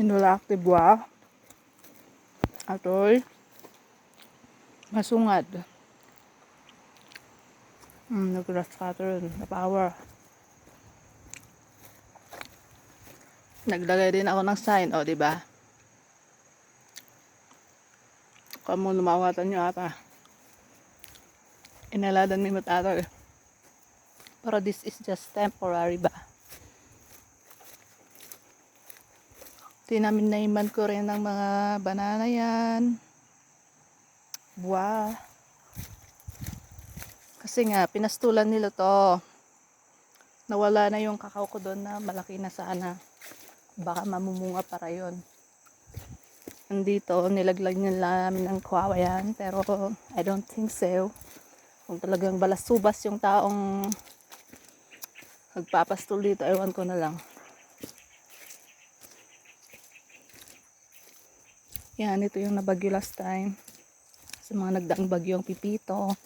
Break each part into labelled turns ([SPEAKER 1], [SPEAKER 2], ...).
[SPEAKER 1] Hinulak ti buwa. Atoy. Masungad. Mm, nag-grass cutter. Na power. Naglagay din ako ng sign, o, di ba? Kamu lumawatan nyo ata. Inaladan ni matato eh. Pero this is just temporary ba? Tinamin ko rin ng mga banana yan. Buwa. Kasi nga, pinastulan nila to. Nawala na yung kakao ko doon na malaki na sana. Baka mamumunga para yon. Nandito, nilaglag nila namin ng kawayan. Pero, I don't think so. Kung talagang balasubas yung taong magpapastol dito, ewan ko na lang. Yan, ito yung nabagyo last time. Sa mga nagdaang bagyong pipito,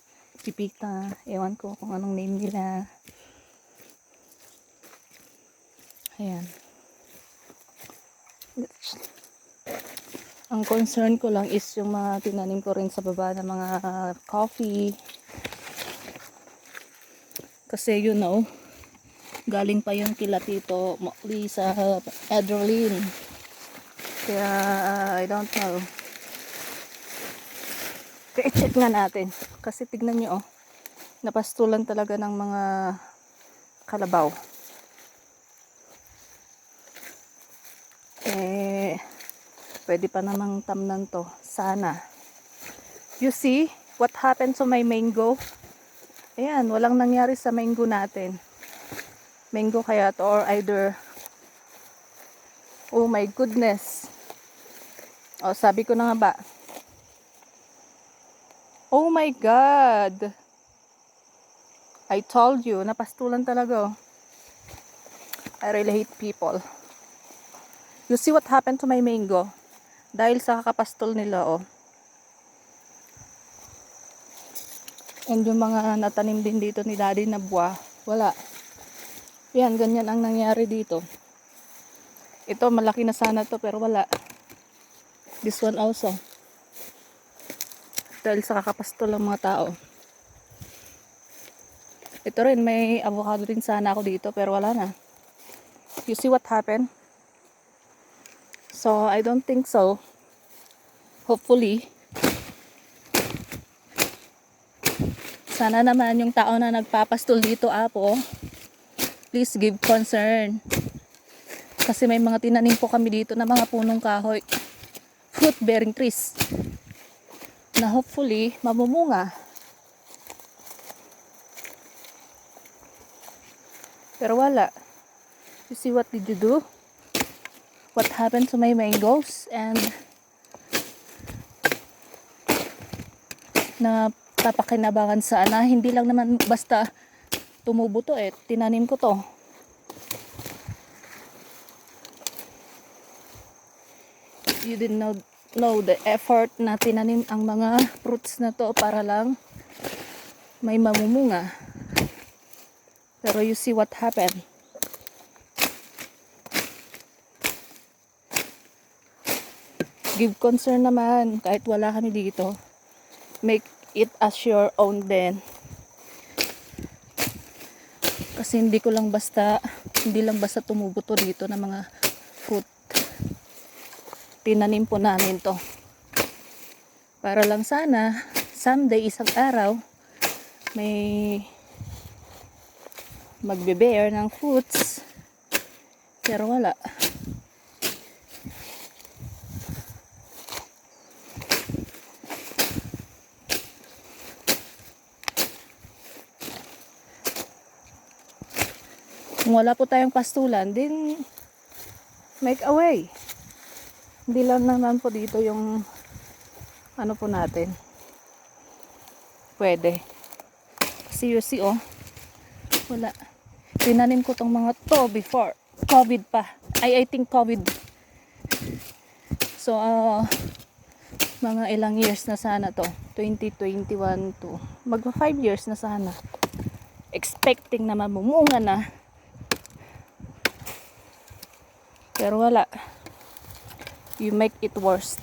[SPEAKER 1] pipita, ewan ko kung anong name nila. Ayan. Ang concern ko lang is yung mga tinanim ko rin sa baba ng mga coffee. Kasi you know, galing pa yung kila Tito Mokli sa Adrenaline. Kaya uh, I don't know. Kaya check nga natin. Kasi tignan nyo oh. Napastulan talaga ng mga kalabaw. Eh, pwede pa namang tamnan to. Sana. You see what happened to my mango? Ayan, walang nangyari sa mango natin. Mango kaya to or either Oh my goodness. Oh, sabi ko na nga ba. Oh my God. I told you, napastulan talaga. oh. I really hate people. You see what happened to my mango? Dahil sa kakapastol nila, oh. And yung mga natanim din dito ni daddy na buwa, wala. Yan, ganyan ang nangyari dito. Ito, malaki na sana to, pero wala. This one also. Dahil sa kakapastol ng mga tao. Ito rin, may avocado rin sana ako dito, pero wala na. You see what happened? So, I don't think so. Hopefully, sana naman yung tao na nagpapastol dito, Apo, please give concern. Kasi may mga tinanim po kami dito na mga punong kahoy. Fruit bearing trees. Na hopefully, mamumunga. Pero wala. You see what did you do? What happened to my mangoes? And na papakinabangan sana. Hindi lang naman basta tumubo to eh. Tinanim ko to. You didn't know, know the effort na tinanim ang mga fruits na to para lang may mamumunga. Pero you see what happened. Give concern naman kahit wala kami dito. Make it as your own din. Kasi hindi ko lang basta, hindi lang basta tumubo to dito ng mga. Tinanim po namin to. Para lang sana, someday, isang araw, may magbe-bear ng fruits. Pero wala. Kung wala po tayong pastulan, din make a way. Hindi lang naman po dito yung ano po natin. Pwede. Kasi you see, oh. Wala. Tinanim ko tong mga to before. COVID pa. Ay, I think COVID. So, uh, mga ilang years na sana to. 2021 to. Magpa 5 years na sana. Expecting na mamumunga na. Pero wala. You make it worst.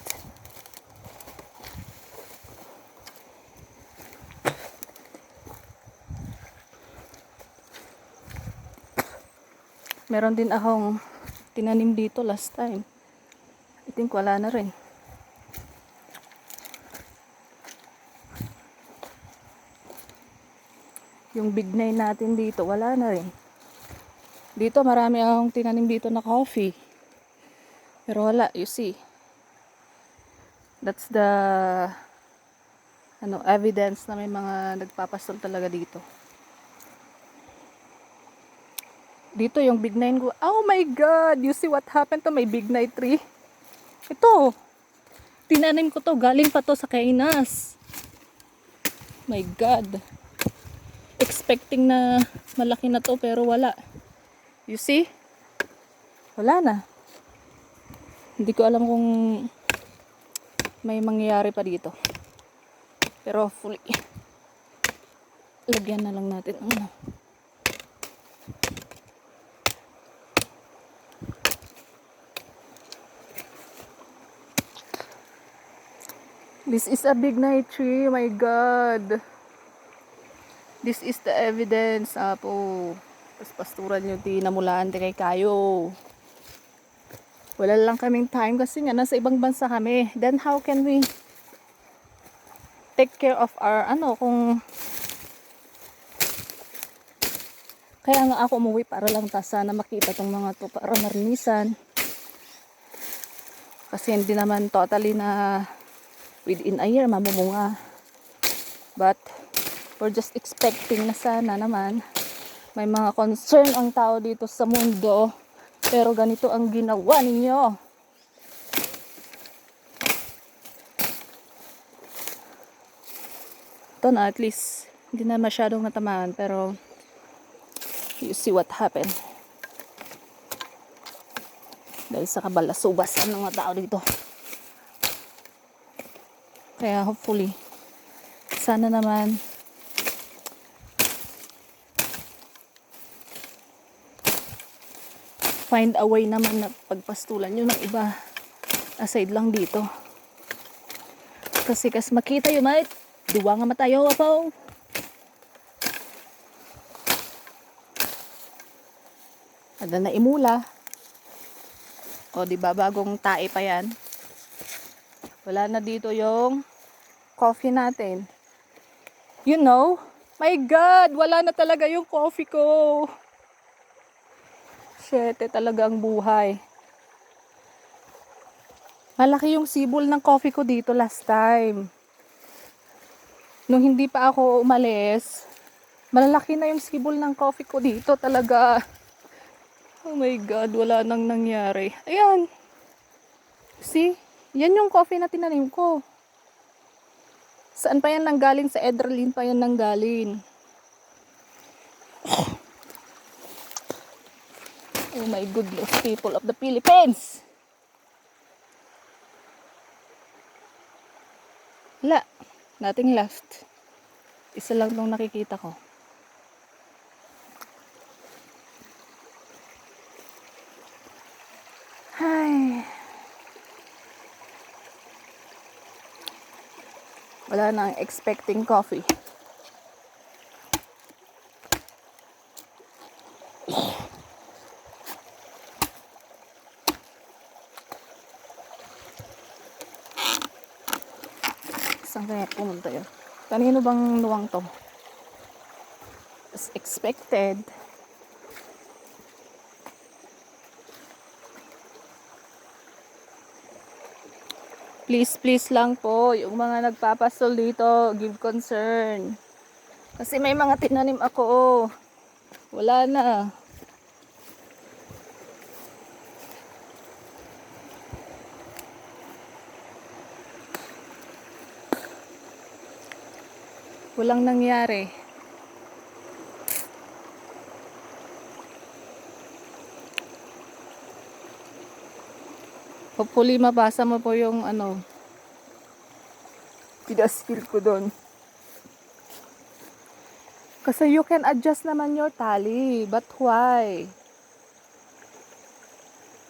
[SPEAKER 1] Meron din akong tinanim dito last time. I think wala na rin. Yung big nine natin dito, wala na rin. Dito, marami akong tinanim dito na coffee. Pero wala, you see. That's the ano, evidence na may mga nagpapastol talaga dito. Dito yung big nine ko. Oh my God! You see what happened to my big nine tree? Ito. Tinanim ko to. Galing pa to sa kainas. My God. Expecting na malaki na to pero wala. You see? Wala na. Hindi ko alam kung may mangyayari pa dito. Pero hopefully, lagyan na lang natin ang ano. This is a big night tree, my God. This is the evidence, apo. Tapos pasturan yung tinamulaan kay kayo. Wala lang kaming time kasi nga nasa ibang bansa kami. Then how can we take care of our ano kung kaya nga ako umuwi para lang ta sana makita tong mga to para marinisan. Kasi hindi naman totally na within a year mamumunga. But we're just expecting na sana naman may mga concern ang tao dito sa mundo pero ganito ang ginawa ninyo. Ito na at least hindi na masyadong natamaan pero you see what happened. Dahil sa kabalasubasan ng mga tao dito. Kaya hopefully, sana naman find a way naman na pagpastulan yun ng iba aside lang dito. Kasi kas makita yun mate, diwa nga matayo apaw. Ada na imula. O di ba bagong tae pa yan. Wala na dito yung coffee natin. You know, my God, wala na talaga yung coffee ko. Shete talaga ang buhay. Malaki yung sibol ng coffee ko dito last time. Nung hindi pa ako umalis, malalaki na yung sibol ng coffee ko dito talaga. Oh my God, wala nang nangyari. Ayan. See? Yan yung coffee na tinanim ko. Saan pa yan nanggaling? Sa Edralin pa yan nanggaling. Oh my goodness, people of the Philippines! Wala. Nothing left. Isa lang tong nakikita ko. Ay. Wala nang expecting coffee. Saan kaya pumunta yun? Kanino bang luwang to? As expected. Please, please lang po, yung mga nagpapastol dito, give concern. Kasi may mga tinanim ako. Wala na. Walang nangyari. Hopefully mabasa mo po yung ano. Pinaskill ko doon. Kasi you can adjust naman your tally. But why?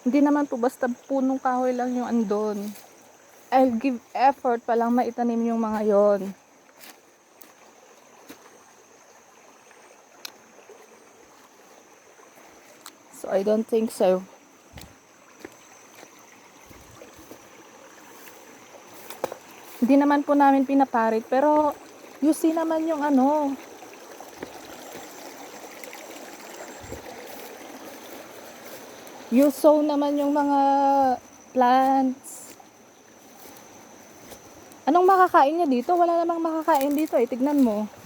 [SPEAKER 1] Hindi naman po basta punong kahoy lang yung andon. I'll give effort pa lang maitanim yung mga yon. I don't think so. Hindi naman po namin pinaparit pero you see naman yung ano. You sow naman yung mga plants. Anong makakain niya dito? Wala namang makakain dito eh. Tignan mo.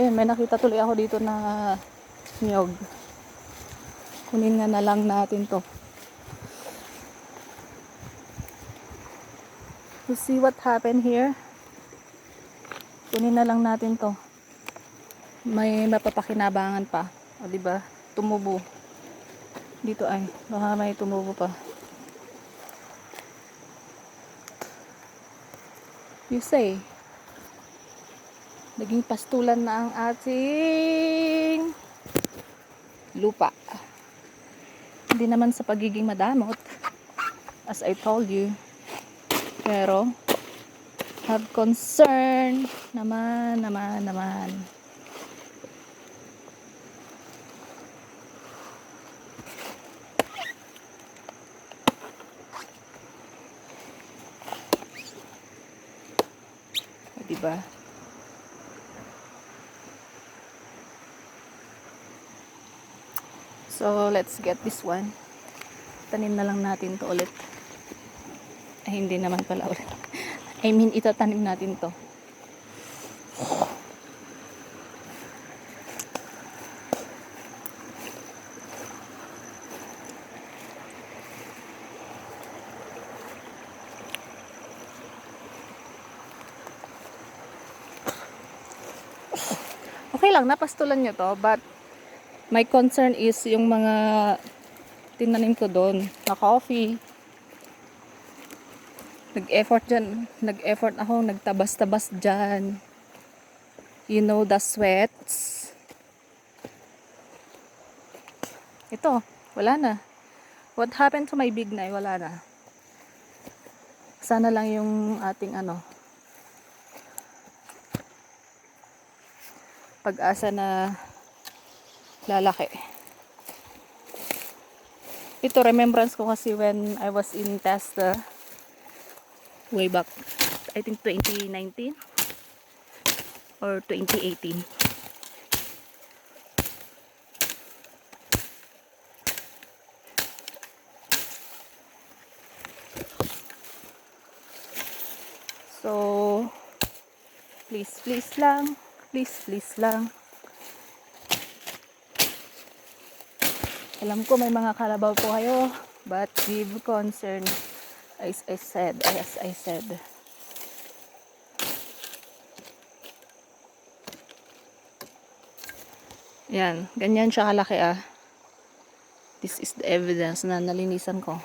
[SPEAKER 1] Ayun, may nakita tuloy ako dito na niyog. Kunin nga na lang natin to. You see what happened here? Kunin na lang natin to. May mapapakinabangan pa. O, di ba? Tumubo. Dito ay. Baka may tumubo pa. You say. Naging pastulan na ang ating lupa. Hindi naman sa pagiging madamot. As I told you. Pero, have concern naman, naman, naman. Diba? So, let's get this one. Tanim na lang natin to ulit. Ay, hindi naman pala ulit. I mean, itatanim natin to. Okay lang, napastulan nyo to, but my concern is yung mga tinanim ko doon na coffee. Nag-effort dyan. Nag-effort ako. Nagtabas-tabas dyan. You know the sweats. Ito. Wala na. What happened to my big na? Wala na. Sana lang yung ating ano. Pag-asa na lalaki. Ito, remembrance ko kasi when I was in Testa, way back, I think 2019 or 2018. So, please, please lang, please, please lang. Alam ko may mga kalabaw po kayo, but give concern as I said, as I said. Yan, ganyan siya kalaki ah. This is the evidence na nalinisan ko.